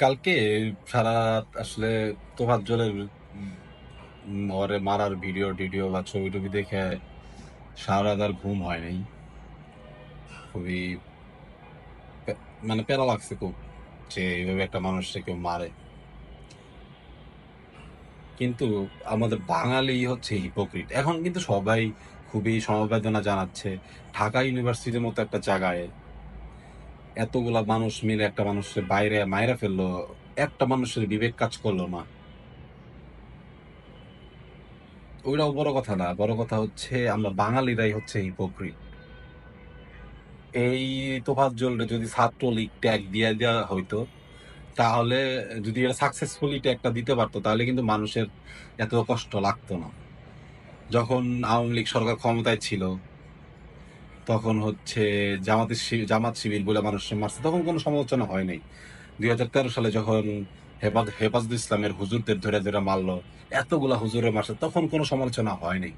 কালকে সারা আসলে তোফাত জলের ওরে মারার ভিডিও টিডিও বা ছবি টবি দেখে সারা রাত আর ঘুম হয় নাই। খুবই মানে প্যারা লাগছে খুব যে এইভাবে একটা মানুষকে কেউ মারে। কিন্তু আমাদের বাঙালি হচ্ছে হিপোক্রিট এখন কিন্তু সবাই খুবই সমবেদনা জানাচ্ছে। ঢাকা ইউনিভার্সিটির মতো একটা জায়গায় এতগুলা মানুষ মিলে একটা মানুষের বাইরে মাইরা ফেলল, একটা মানুষের বিবেক কাজ করল না। ওইটাও বড় কথা না, বড় কথা হচ্ছে আমরা বাঙালিরাই হচ্ছে হিপোক্রিট এই তোফাত জলরে যদি ছাত্রলীগ ট্যাগ দিয়ে দেওয়া হইতো, তাহলে যদি এটা সাকসেসফুলি ট্যাগটা দিতে পারতো, তাহলে কিন্তু মানুষের এত কষ্ট লাগতো না। যখন আওয়ামী লীগ সরকার ক্ষমতায় ছিল তখন হচ্ছে জামাতের শি- জামাত শিবির বলে মানুষ মারছে, তখন কোনো সমালোচনা হয় নাই। দুই হাজার তেরো সালে যখন হেফাজ, হেফাজুল ইসলামের হুজুরদের ধরে ধরে মারলো, এতগুলা হুজুরে মারছে, তখন কোনো সমালোচনা হয়নি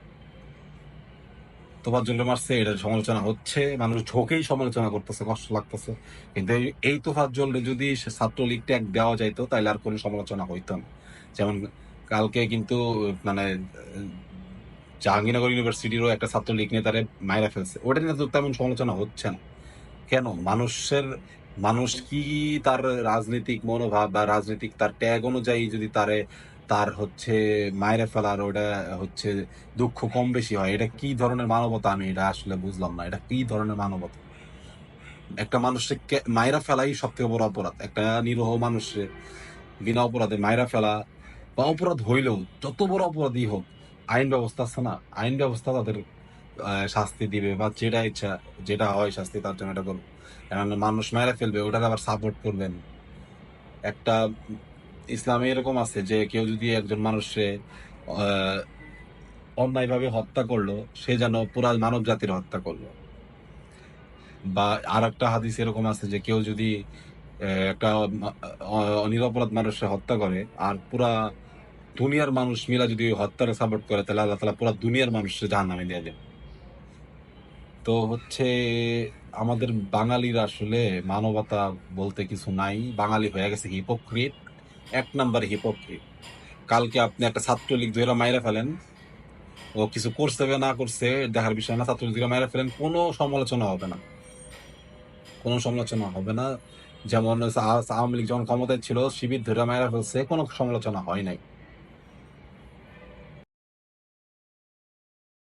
জন্য মারছে, এটার সমালোচনা হচ্ছে, মানুষ ঝোঁকেই সমালোচনা করতেছে, কষ্ট লাগতেছে। কিন্তু এই- জন্য যদি ছাত্রলীগ ট্যাগ দেওয়া যাইতো তাহলে আর কোনো সমালোচনা হইতো না। যেমন কালকে কিন্তু মানে জাহাঙ্গীরনগর ইউনিভার্সিটিরও একটা ছাত্রলীগ নিয়ে তারা মাইরা ফেলছে। ওটা নিয়ে তো তেমন সমালোচনা হচ্ছে না। কেন? মানুষের, মানুষ কি তার রাজনৈতিক মনোভাব বা রাজনৈতিক তার ট্যাগ অনুযায়ী যদি তারে তার হচ্ছে মায়েরা ফেলার ওটা হচ্ছে দুঃখ কম বেশি হয়, এটা কি ধরনের মানবতা আমি এটা আসলে বুঝলাম না। এটা কি ধরনের মানবতা? একটা মানুষকে কে- মায়েরা ফেলাই সব থেকে বড় অপরাধ। একটা নিরহ মানুষের বিনা অপরাধে মায়েরা ফেলা বা অপরাধ হইলেও যত বড় অপরাধই হোক আইন ব্যবস্থা আছে না, আইন ব্যবস্থা তাদের শাস্তি দিবে বা যেটা ইচ্ছা, যেটা হয় শাস্তি তার জন্য এটা করবে মানুষ মেরে ফেলবে ওটাকে আবার সাপোর্ট করবেন একটা, ইসলামে এরকম আছে যে কেউ যদি একজন মানুষে অন্যায়ভাবে হত্যা করল, সে যেন পুরা মানব জাতির হত্যা করল। বা আর একটা হাদিস এরকম আছে যে কেউ যদি একটা নিরপরাধ মানুষে হত্যা করে, আর পুরা দুনিয়ার মানুষ মিলা যদি হত্যারে সাপোর্ট করে, তাহলে আল্লাহ তালা পুরা দুনিয়ার মানুষকে জাহান নামে দিয়ে দেবে। তো হচ্ছে আমাদের বাঙালির আসলে মানবতা বলতে কিছু নাই। বাঙালি হয়ে গেছে হিপোক্রিট এক নাম্বার হিপোক্রিট কালকে আপনি একটা ছাত্রলীগ ধরে মাইরা ফেলেন, ও কিছু করছে বা না করছে দেখার বিষয় না, ছাত্রলীগ ধরে মাইরা ফেলেন, কোনো সমালোচনা হবে না। কোনো সমালোচনা হবে না। যেমন আওয়ামী লীগ যখন ক্ষমতায় ছিল, শিবির ধরে মাইরা ফেলছে, কোনো সমালোচনা হয় নাই।